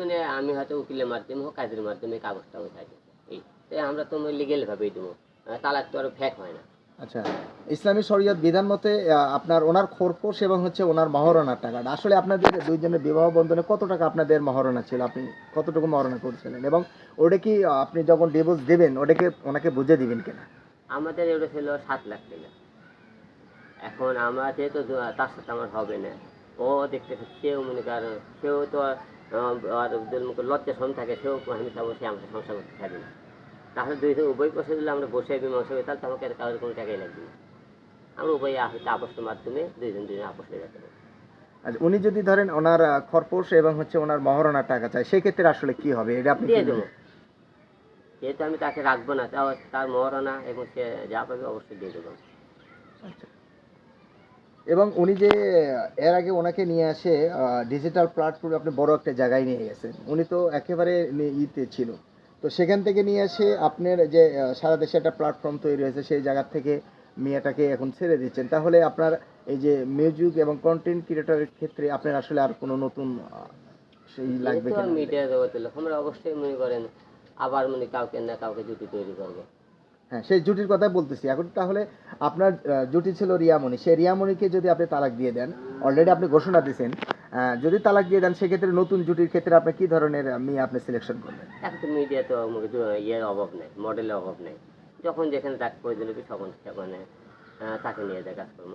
মানে আমি হয়তো উকিলের মাধ্যমে হোক কাজের মাধ্যমে কাগজটা দেবো এই আমরা তো লিগেল ভাবেই দেবো। তালাক তো আর ফ্যাক হয় না। আচ্ছা ইসলামী শরীয়ত বিধান মতে আপনার ওনার খোরপোশ এবং হচ্ছে ওনার মহারণার টাকাটা আসলে আপনাদের দুইজনের বিবাহ বন্ধনে কত টাকা আপনাদের মহারণা ছিল? আপনি কতটুকু মহারণা করেছিলেন? এবং ওটা কি আপনি যখন ডিভোর্স দেবেন ওটাকে ওনাকে বুঝে দিবেন কিনা? আমাদের এটা ছিল সাত লাখ টাকা। এখন আমরা যেহেতু তার সাথে আমার হবে না। ও দেখতে সেও মনে করেন সেও তো আর, লজ্জা সম থাকে সেও হামেশা বসে আমাকে সংসার করতে থাকবে না। তাহলে দুই উভয় বসে দিলে আমরা বসে মীমাংসা করি তাহলে তো আমাকে কারোর কোনো টাকাই লাগবে না। আমরা উভয় হচ্ছে আপসের মাধ্যমে দুইজন দুজন আপস হয়ে যেতে পারি আচ্ছা উনি যদি ধরেন ওনার খরপোশ এবং হচ্ছে ওনার মহারণার টাকা চায় সেক্ষেত্রে আসলে কি হবে? এটা আপনি দিয়ে দেবো। যেহেতু আমি তাকে রাখব না তাও তার মহারণা এবং সে যা পাবে অবশ্যই দিয়ে দেবো। এবং উনি যে এর আগে ওনাকে নিয়ে আসে ডিজিটাল প্ল্যাটফর্মে আপনি বড় একটা জায়গায় নিয়ে গেছেন। উনি তো একেবারে ইতে ছিল। তো সেখান থেকে নিয়ে এসে আপনার যে সারা দেশে একটা প্ল্যাটফর্ম তৈরি হয়েছে সেই জায়গা থেকে মেয়েটাকে এখন ছেড়ে দিচ্ছেন। তাহলে আপনার এই যে মিউজিক এবং কন্টেন্ট ক্রিয়েটরের ক্ষেত্রে আপনার আসলে আর কোনো নতুন সেই লাগবে মিডিয়া লোক আমরা অবশ্যই মনে করেন আবার মনে কাউকে না কাউকে জুটি তৈরি করব। হ্যাঁ সেই জুটির কথাই বলতেছি। এখন তাহলে আপনার জুটি ছিল রিয়ামণি। সেই রিয়ামণিকে যদি আপনি তালাক দিয়ে দেন অলরেডি আপনি ঘোষণা দিয়েছেন যদি তালাক দিয়ে দেন, সেক্ষেত্রে নতুন জুটির ক্ষেত্রে আপনি কি ধরনের মেয়ে আপনি সিলেকশন করবেন? এখন তো মিডিয়া তো ইয়ের অভাব নেই মডেলের অভাব নেই। যখন যেখানে তাকে প্রয়োজন হবে তখন সেখানে তাকে নিয়ে যায় কাজকর্ম।